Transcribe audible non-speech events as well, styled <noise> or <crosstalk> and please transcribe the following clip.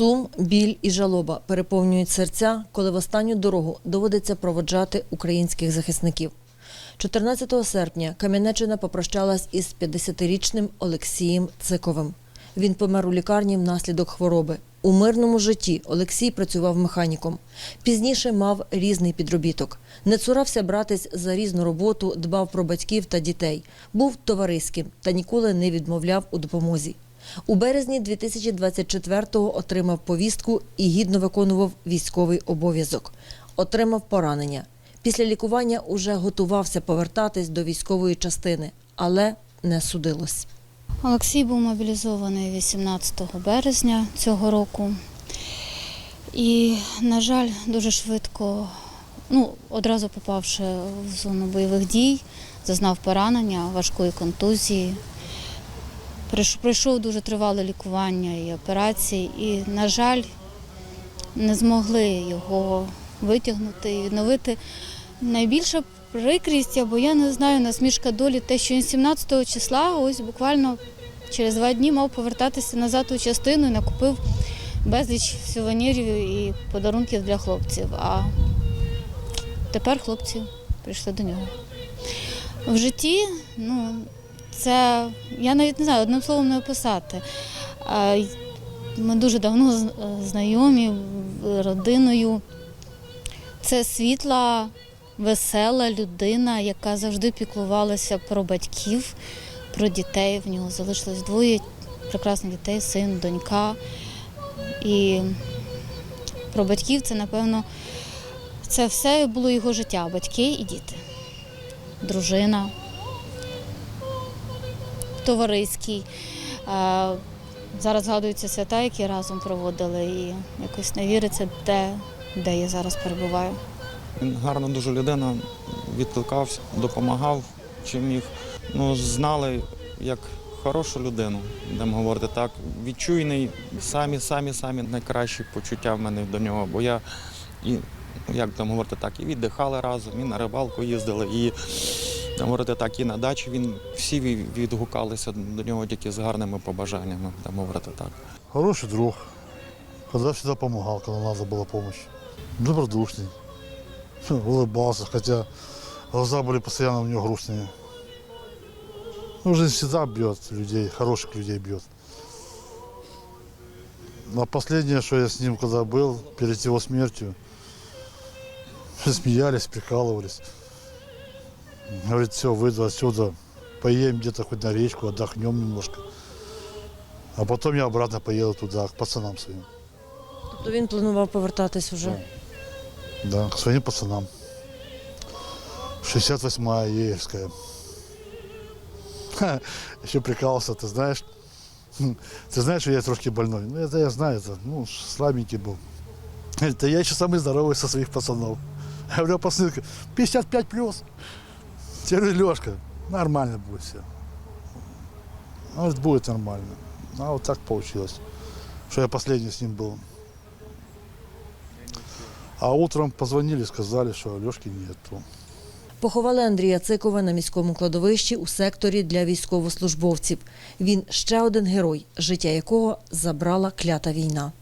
Сум, біль і жалоба переповнюють серця, коли в останню дорогу доводиться проводжати українських захисників. 14 серпня Кам'янеччина попрощалась із 50-річним Олексієм Циковим. Він помер у лікарні внаслідок хвороби. У мирному житті Олексій працював механіком. Пізніше мав різний підробіток. Не цурався братись за різну роботу, дбав про батьків та дітей. Був товариським та ніколи не відмовляв у допомозі. У березні 2024-го отримав повістку і гідно виконував військовий обов'язок. Отримав поранення. Після лікування уже готувався повертатись до військової частини, але не судилось. Олексій був мобілізований 18 березня цього року. І, на жаль, дуже швидко, ну, одразу попавши в зону бойових дій, зазнав поранення, важкої контузії. Пройшов дуже тривале лікування і операції, і, на жаль, не змогли його витягнути і відновити. Найбільша прикрість, або я не знаю, насмішка долі, те, що він 17 числа, ось буквально через два дні мав повертатися назад у частину і накупив безліч сувенірів і подарунків для хлопців. А тепер хлопці прийшли до нього. В житті, ну, це я навіть не знаю, одним словом не описати. Ми дуже давно знайомі родиною. Це світла, весела людина, яка завжди піклувалася про батьків, про дітей. В нього залишилось двоє прекрасних дітей, син, донька. І про батьків це, напевно, це все було його життя, батьки і діти, дружина, товариський. Зараз згадуються свята, які разом проводили, і якось не віриться, де, де я зараз перебуваю. Він гарна дуже людина, відкликався, допомагав, чим міг. Ну, знали як хорошу людину, будемо говорити так. Відчуйний, самі, самі, самі найкращі почуття в мене до нього. Бо я і, як будемо говорити так, і віддихали разом, і на рибалку їздили, і будемо говорити так, і на дачі він всі ві- відгукалися до нього тільки з гарними побажаннями, будемо говорити так. Хороший друг. Когда всегда помогал, когда надо была помощь. Добродушный. Улыбался, хотя глаза были постоянно у него грустные. Ну, жизнь всегда бьет людей, хороших людей бьет. А последнее, что я с ним когда был, перед его смертью, смеялись, <laughs> прикалывались. Говорит, все, выйду отсюда, поедем где-то хоть на речку, отдохнем немножко. А потом я обратно поеду туда, к пацанам своим. Тобто він планував повертатись уже. Да, к своим пацанам. 68-я Егерская. Ха, Еще прикалывался, ты знаешь. Хм, Ты знаешь, что я трошки больной? Ну, это я знаю, это, ну, слабенький был. Да я еще самый здоровый со своих пацанов. Я говорю, пацаны, 55 плюс. Говорю, Лешка, нормально будет все. Он говорит, будет нормально. А вот так получилось, что я последний с ним был. А утром позвонили, сказали, что Лешки нету. Поховали Андрія Цикова на міському кладовищі у секторі для військовослужбовців. Він ще один герой, життя якого забрала клята війна.